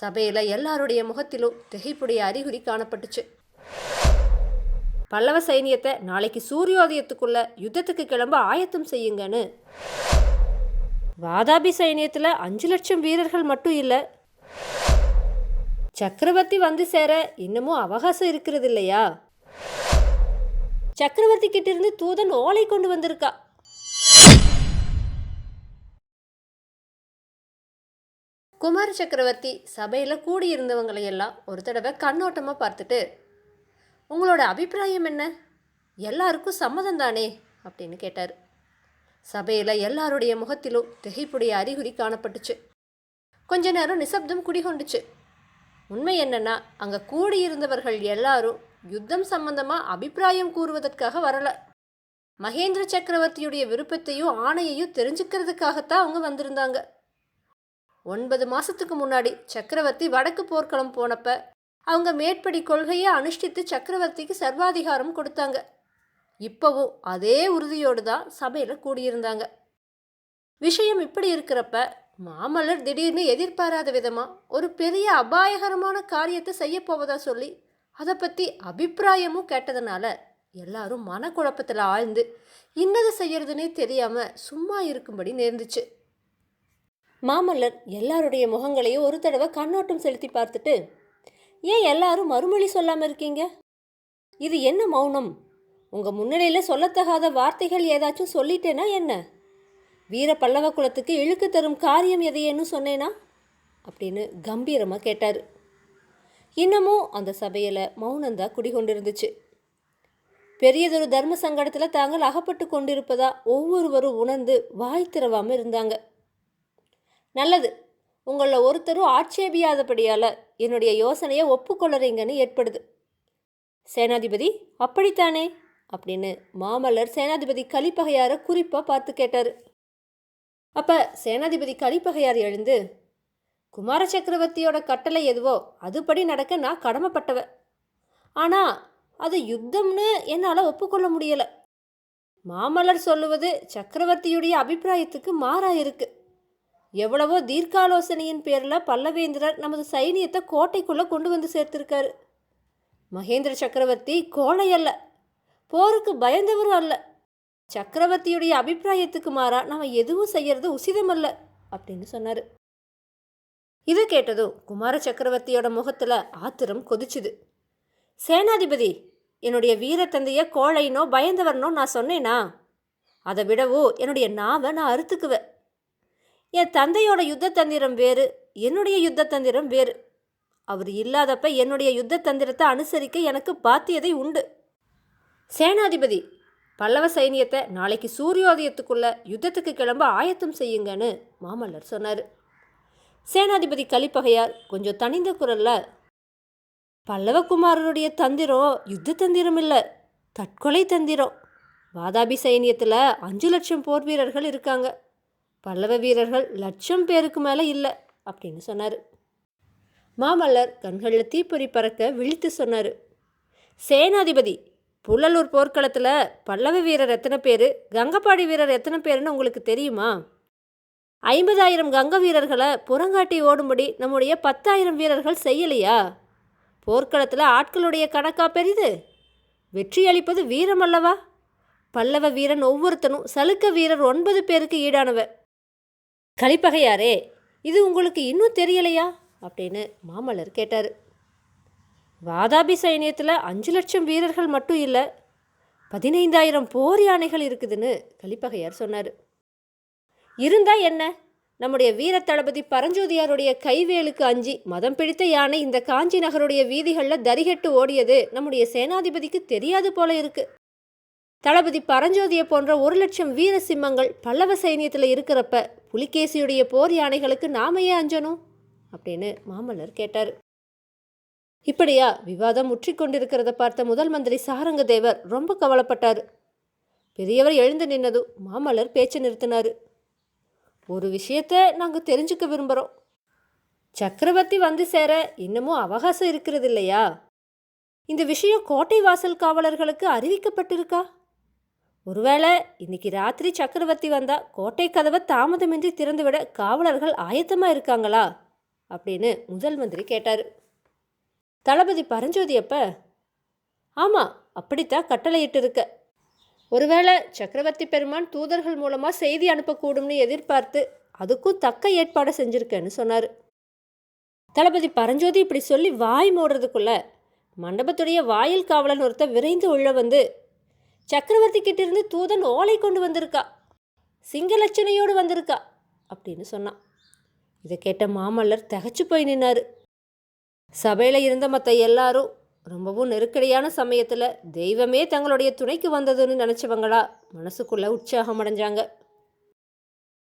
சபையில் எல்லாருடைய முகத்திலும் திகைப்புடைய அறிகுறி காணப்பட்டுச்சு. பல்லவ சைனியத்தை நாளைக்கு சூரியோதயத்துக்குள்ள யுத்தத்துக்கு கிளம்ப ஆயத்தம் செய்யுங்கன்னு. வாதாபி சைனியத்தில் அஞ்சு லட்சம் வீரர்கள் மட்டும் இல்லை சக்கரவர்த்தி வந்து சேர இன்னமும் அவகாசம் இருக்கிறது இல்லையா சக்கரவர்த்தி கிட்ட இருந்து தூதன் ஓலை கொண்டு வந்திருக்கா. குமார சக்கரவர்த்தி சபையில் கூடியிருந்தவங்களை எல்லாம் ஒரு தடவை கண்ணோட்டமாக பார்த்துட்டு உங்களோட அபிப்பிராயம் என்ன? எல்லாருக்கும் சம்மதம் தானே? அப்படின்னு கேட்டார். சபையில் எல்லாருடைய முகத்திலும் திகைப்புடைய அறிகுறி காணப்பட்டுச்சு. கொஞ்ச நேரம் நிசப்தம் குடிகொண்டுச்சு. உண்மை என்னன்னா அங்கே கூடியிருந்தவர்கள் எல்லாரும் யுத்தம் சம்பந்தமாக அபிப்பிராயம் கூறுவதற்காக வரல. மகேந்திர சக்கரவர்த்தியுடைய விருப்பத்தையும் ஆணையையும் தெரிஞ்சுக்கிறதுக்காகத்தான் அவங்க வந்திருந்தாங்க. ஒன்பது மாசத்துக்கு முன்னாடி சக்கரவர்த்தி வடக்கு போர்க்களம் போனப்ப அவங்க மேற்படி கொள்கையை அனுஷ்டித்து சக்கரவர்த்திக்கு சர்வாதிகாரம் கொடுத்தாங்க. இப்போவும் அதே உறுதியோடு தான் சபையில் கூடியிருந்தாங்க. விஷயம் இப்படி இருக்கிறப்ப மாமல்லர் திடீர்னு எதிர்பாராத விதமாக ஒரு பெரிய அபாயகரமான காரியத்தை செய்ய போவதா சொல்லி அதை பற்றி அபிப்பிராயமும் கேட்டதுனால எல்லாரும் மனக்குழப்பத்தில் ஆழ்ந்து இன்னது செய்யறதுனே தெரியாமல் சும்மா இருக்கும்படி நேர்ந்துச்சு. மாமல்லர் எல்லாருடைய முகங்களையும் ஒரு தடவை கண்ணோட்டம் செலுத்தி பார்த்துட்டு ஏன் எல்லாரும் மறுமொழி சொல்லாமல் இருக்கீங்க? இது என்ன மௌனம்? உங்கள் முன்னிலையில் சொல்லத்தகாத வார்த்தைகள் ஏதாச்சும் சொல்லிட்டேனா என்ன? வீர பல்லவ குலத்துக்கு இழுக்கு தரும் காரியம் எதையேன்னு சொன்னேனா? அப்படின்னு கம்பீரமாக கேட்டார். இன்னமும் அந்த சபையில் மௌனந்தா குடிகொண்டிருந்துச்சு. பெரியதொரு தர்ம சங்கடத்தில் தாங்கள் அகப்பட்டு கொண்டிருப்பதா ஒவ்வொருவரும் உணர்ந்து வாய் திறவாமல் இருந்தாங்க. நல்லது. உங்களில் ஒருத்தரும் ஆட்சேபியாதபடியால் என்னுடைய யோசனையை ஒப்புக்கொள்ளறீங்கன்னு ஏற்படுது. சேனாதிபதி அப்படித்தானே? அப்படின்னு மாமல்லர் சேனாதிபதி கலிப்பகையாரை குறிப்பாக பார்த்து கேட்டார். அப்போ சேனாதிபதி கலிப்பகையார் எழுந்து குமார சக்கரவர்த்தியோட கட்டளை எதுவோ அதுபடி நடக்க நான் கடமைப்பட்டவ. ஆனால் அது யுத்தம்னு என்னால் ஒப்புக்கொள்ள முடியலை. மாமல்லர் சொல்லுவது சக்கரவர்த்தியுடைய அபிப்பிராயத்துக்கு மாறா இருக்குது எவ்வளவோ தீர்க்காலோசனையின் பேரில் பல்லவேந்திரர் நமது சைனியத்தை கோட்டைக்குள்ளே கொண்டு வந்து சேர்த்திருக்காரு. மகேந்திர சக்கரவர்த்தி கோழை அல்ல போருக்கு பயந்தவரும் அல்ல. சக்கரவர்த்தியுடைய அபிப்பிராயத்துக்கு மாறா நம்ம எதுவும் செய்யறது உசிதமல்ல அப்படின்னு சொன்னார். இது கேட்டதும் குமார சக்கரவர்த்தியோட முகத்தில் ஆத்திரம் கொதிச்சுது. சேனாதிபதி என்னுடைய வீரத்தந்தைய கோழைனோ பயந்தவர்னோ நான் சொன்னேனா? அதை விடவோ என்னுடைய நாவை நான் அறுத்துக்குவேன். என் தந்தையோட யுத்த தந்திரம் வேறு என்னுடைய யுத்த தந்திரம் வேறு. அவர் இல்லாதப்ப என்னுடைய யுத்த தந்திரத்தை அனுசரிக்க எனக்கு பாத்தியதை உண்டு. சேனாதிபதி பல்லவ சைனியத்தை நாளைக்கு சூரியோதயத்துக்குள்ள யுத்தத்துக்கு கிளம்ப ஆயத்தம் செய்யுங்கன்னு மாமல்லர் சொன்னார். சேனாதிபதி கலிப்பகையார் கொஞ்சம் தனிந்த குரல்ல பல்லவகுமாரருடைய தந்திரம் யுத்த தந்திரம் இல்லை தற்கொலை தந்திரம். வாதாபி சைனியத்தில் அஞ்சு லட்சம் போர் வீரர்கள் இருக்காங்க. பல்லவ வீரர்கள் லட்சம் பேருக்கு மேலே இல்லை அப்படின்னு சொன்னார். மாமல்லர் கண்களில் தீப்பொறி பறக்க விழித்து சொன்னார். சேனாதிபதி புள்ளலூர் போர்க்களத்தில் பல்லவ வீரர் எத்தனை பேர் கங்கப்பாடி வீரர் எத்தனை பேருன்னு உங்களுக்கு தெரியுமா? ஐம்பதாயிரம் கங்க வீரர்களை புறங்காட்டி ஓடும்படி நம்முடைய பத்தாயிரம் வீரர்கள் செய்யலையா? போர்க்களத்தில் ஆட்களுடைய கணக்கா பெரிது? வெற்றி அளிப்பது வீரம் அல்லவா? பல்லவ வீரன் ஒவ்வொருத்தனும் சலுக்க வீரர் ஒன்பது பேருக்கு ஈடானவர் கலிப்பகையாரே இது உங்களுக்கு இன்னும் தெரியலையா? அப்படின்னு மாமல்லர் கேட்டார். வாதாபி சைனியத்தில் அஞ்சு லட்சம் வீரர்கள் மட்டும் இல்லை பதினைந்தாயிரம் போர் யானைகள் இருக்குதுன்னு கலிப்பகையார் சொன்னார். இருந்தா என்ன? நம்முடைய வீர தளபதி பரஞ்சோதியாருடைய கைவேலுக்கு அஞ்சி மதம் பிடித்த யானை இந்த காஞ்சி நகருடைய வீதிகளில் தரிகட்டு ஓடியது நம்முடைய சேனாதிபதிக்கு தெரியாது போல இருக்குது தளபதி பரஞ்சோதியை போன்ற ஒரு லட்சம் வீர சிம்மங்கள் பல்லவ சைனியத்தில் இருக்கிறப்ப புலிகேசியுடைய போர் யானைகளுக்கு நாம ஏன் அஞ்சணும்? அப்படின்னு மாமல்லர் கேட்டார். இப்படியா விவாதம் முற்றிக் கொண்டிருக்கிறத பார்த்த முதல் மந்திரி சாரங்க தேவர் ரொம்ப கவலைப்பட்டார். பெரியவர் எழுந்து நின்னதும் மாமல்லர் பேச்சை நிறுத்தினார். ஒரு விஷயத்த நாங்கள் தெரிஞ்சுக்க விரும்புகிறோம் சக்கரவர்த்தி வந்து சேர இன்னமும் அவகாசம் இருக்கிறது இல்லையா இந்த விஷயம் கோட்டை வாசல் காவலர்களுக்கு அறிவிக்கப்பட்டிருக்கா? ஒருவேளை இன்னைக்கு ராத்திரி சக்கரவர்த்தி வந்தா கோட்டை கதவை தாமதமின்றி திறந்துவிட காவலர்கள் ஆயத்தமாக இருக்காங்களா? அப்படின்னு முதல் மந்திரி கேட்டார். தளபதி பரஞ்சோதி அப்ப ஆமாம் அப்படித்தான் கட்டளையிட்டு இருக்க ஒருவேளை சக்கரவர்த்தி பெருமான் தூதர்கள் மூலமாக செய்தி அனுப்பக்கூடும்னு எதிர்பார்த்து அதுக்கும் தக்க ஏற்பாடு செஞ்சுருக்கேன்னு சொன்னார். தளபதி பரஞ்சோதி இப்படி சொல்லி வாய் மூடுறதுக்குள்ள மண்டபத்துடைய வாயில் காவலன் ஒருத்தர் விரைந்து உள்ள வந்து சக்கரவர்த்தி கிட்டிருந்து தூதன் ஓலை கொண்டு வந்திருக்கா. சிங்கலட்சணையோடு வந்திருக்கா அப்படின்னு சொன்னான். இதை கேட்ட மாமல்லர் தகச்சு போய் நின்னாரு. சபையில் இருந்த மற்ற எல்லாரும் ரொம்பவும் நெருக்கடியான சமயத்தில் தெய்வமே தங்களுடைய துணைக்கு வந்ததுன்னு நினச்சவங்களா மனசுக்குள்ளே உற்சாகம் அடைஞ்சாங்க.